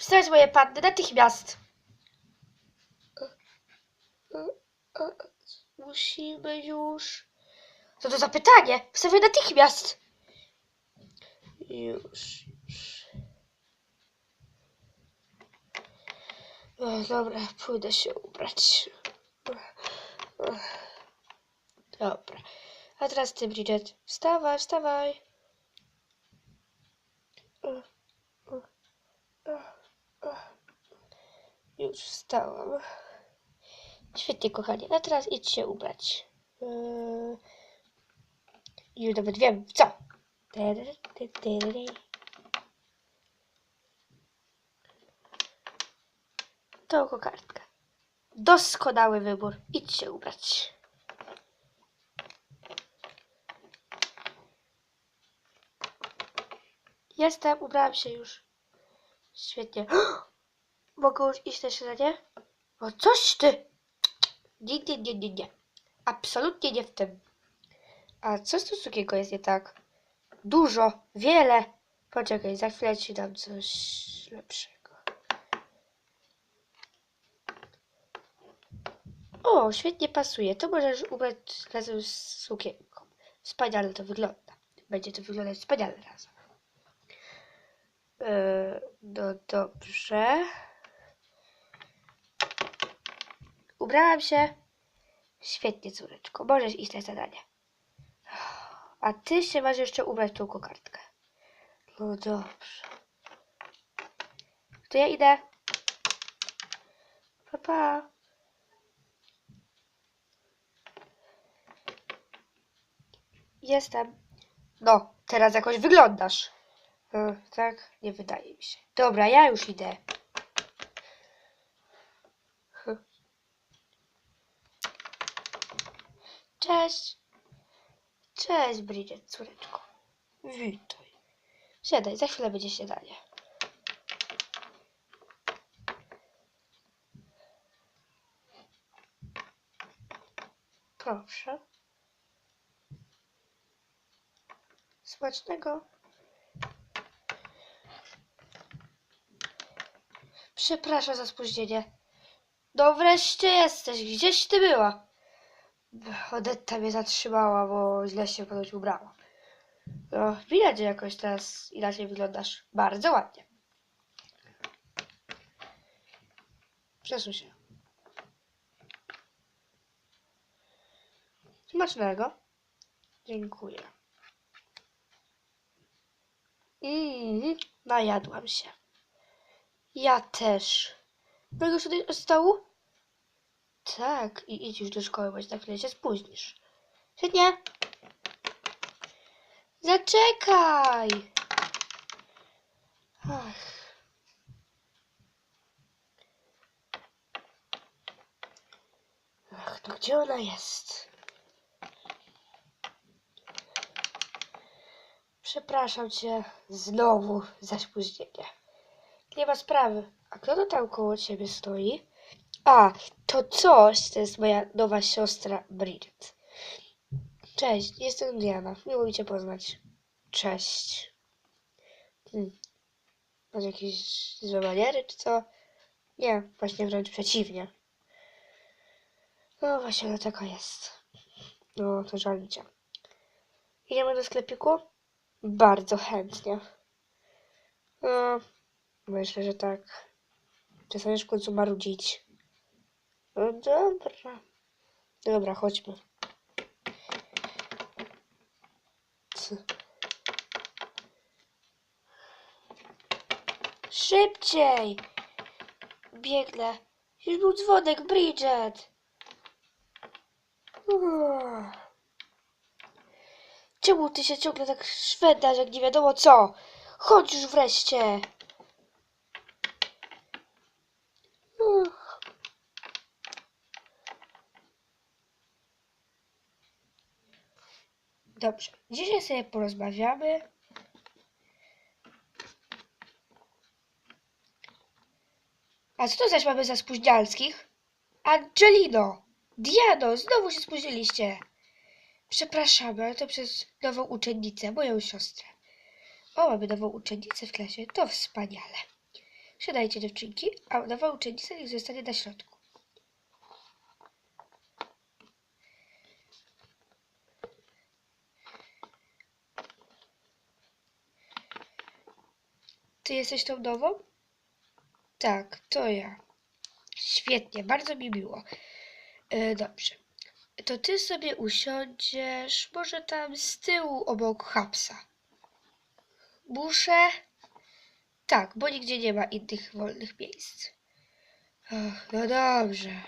Wstać moje panny natychmiast. Musimy już. Co to za pytanie? Wstawaj natychmiast. Już, dobra, pójdę się ubrać. Dobra. A teraz ty, Bridget. Wstawaj, wstawaj. Już wstałam. Świetnie, kochanie. A teraz idź się ubrać. Yy... Już nawet wiem, co. To kokardka. Doskonały wybór. Idź się ubrać. Jestem, ubrałam się już. Świetnie. Mogę już iść na śniadanie? O, coś ty! Nie, nie, nie, nie, nie. Absolutnie nie w tym. A co z Suzukiego jest nie tak? Dużo, wiele. Poczekaj, za chwilę ci dam coś lepszego. O, świetnie pasuje. To możesz ubrać razem z sukienką. Wspaniale to wygląda. Będzie to wyglądać wspaniale razem. Yy, no dobrze. Ubrałam się. Świetnie, córeczko. Możesz iść na zadanie. A ty się masz jeszcze ubrać tą kokardkę. No dobrze. To ja idę. Pa, pa. Jestem. No, teraz jakoś wyglądasz. E, tak? Nie wydaje mi się. Dobra, ja już idę. Cześć. Cześć, Bridget, córeczko. Witaj. Siadaj, za chwilę będzie śniadanie. Proszę. Smacznego. Przepraszam za spóźnienie. No wreszcie jesteś. Gdzieś ty była? Odetta mnie zatrzymała, bo źle się ponoć ubrała. No, widać, że jakoś teraz inaczej wyglądasz. Bardzo ładnie. Przesuń się. Smacznego. Dziękuję. Mm, najadłam się. Ja też. Mogę sobie od stołu? Tak, i idź już do szkoły, bo za chwilę się spóźnisz. Świetnie. Zaczekaj. Ach. Ach, no gdzie ona jest? Przepraszam cię znowu za spóźnienie. Nie ma sprawy. A kto to tam koło ciebie stoi? A, to coś, to jest moja nowa siostra Bridget. Cześć, jestem Diana. Miło mi cię poznać. Cześć. Hmm. Masz jakieś złe maniery, czy co? Nie, właśnie wręcz przeciwnie. No właśnie, no taka jest. No, to żal cię. Idziemy do sklepiku? Bardzo chętnie. No, myślę, że tak. Przestaniesz w końcu marudzić. No dobra. Dobra, chodźmy. Szybciej! Biegnę. Już był dzwonek, Bridget. Czemu ty się ciągle tak szwędasz, jak nie wiadomo co? Chodź już wreszcie. Uff. Dobrze, dzisiaj sobie porozmawiamy. A co to zaś mamy za spóźnialskich? Angelino! Diano, znowu się spóźniliście. Przepraszamy, ale to przez nową uczennicę, moją siostrę. O, mamy nową uczennicę w klasie, to wspaniale. Siadajcie dziewczynki, a nowa uczennica niech zostanie na środku. Ty jesteś tą nową? Tak, to ja. Świetnie, bardzo mi miło. E, dobrze. To ty sobie usiądziesz, może tam z tyłu obok Hapsa. Muszę? Tak, bo nigdzie nie ma innych wolnych miejsc. No dobrze.